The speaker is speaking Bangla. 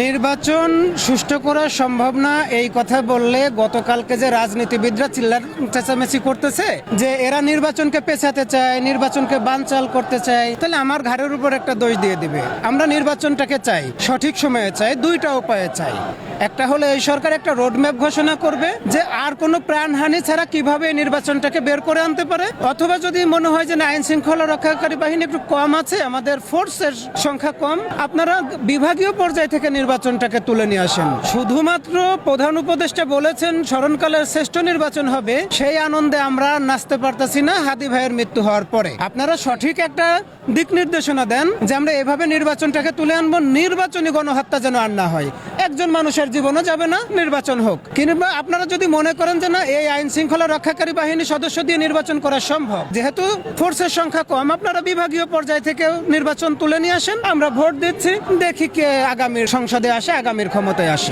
নির্বাচন সুষ্ঠু করা সম্ভব না, এই কথা বললে গতকালকে যে রাজনীতিবিদরা চিল্লার চেঁচামেচি করতেছে যে এরা নির্বাচনকে পেছাতে চায়, নির্বাচনকে বানচাল করতে চায়, তাহলে আমার ঘাড়ের উপর একটা দোষ দিয়ে দিবে। আমরা নির্বাচনটাকে চাই, সঠিক সময়ে চাই, দুইটা উপায়ে চাই। একটা হলো এই সরকার একটা রোডম্যাপ ঘোষণা করবে যে আর কোনো প্রাণহানি ছাড়া কীভাবে নির্বাচনটাকে বের করে আনতে পারে, অথবা যদি মনে হয় যে আইন শৃঙ্খলা রক্ষাকারী বাহিনী একটু কম আছে, আমাদের ফোর্সের সংখ্যা কম, আপনারা বিভাগীয় পর্যায় থেকে নির্বাচনটাকে তুলে নিয়ে আসেন। শুধুমাত্র প্রধান উপদেষ্টা বলেছেন স্মরণকালের শ্রেষ্ঠ নির্বাচন হবে, সেই আনন্দে আমরা নাচতে পারতেছি না, হাদি ভাইয়ের মৃত্যু হওয়ার পরে। আপনারা সঠিক একটা দিক নির্দেশনা দেন যে আমরা এভাবে নির্বাচনটাকে তুলে আনব, নির্বাচনী গণহত্যা যেন আর না হয়। একজন মানুষের জীবনও যাবে না, নির্বাচন হোক। কিংবা আপনারা যদি মনে করেন যে না, এই আইন শৃঙ্খলা রক্ষাকারী বাহিনী সদস্য দিয়ে নির্বাচন করা সম্ভব। যেহেতু ফোর্সের সংখ্যা কম, আপনারা বিভাগীয় পর্যায় থেকে নির্বাচন তুলে নিয়ে আসেন। আমরা ভোট দিচ্ছি, দেখি কে আগামীর সংসদে আসে, আগামীর ক্ষমতায় আসে।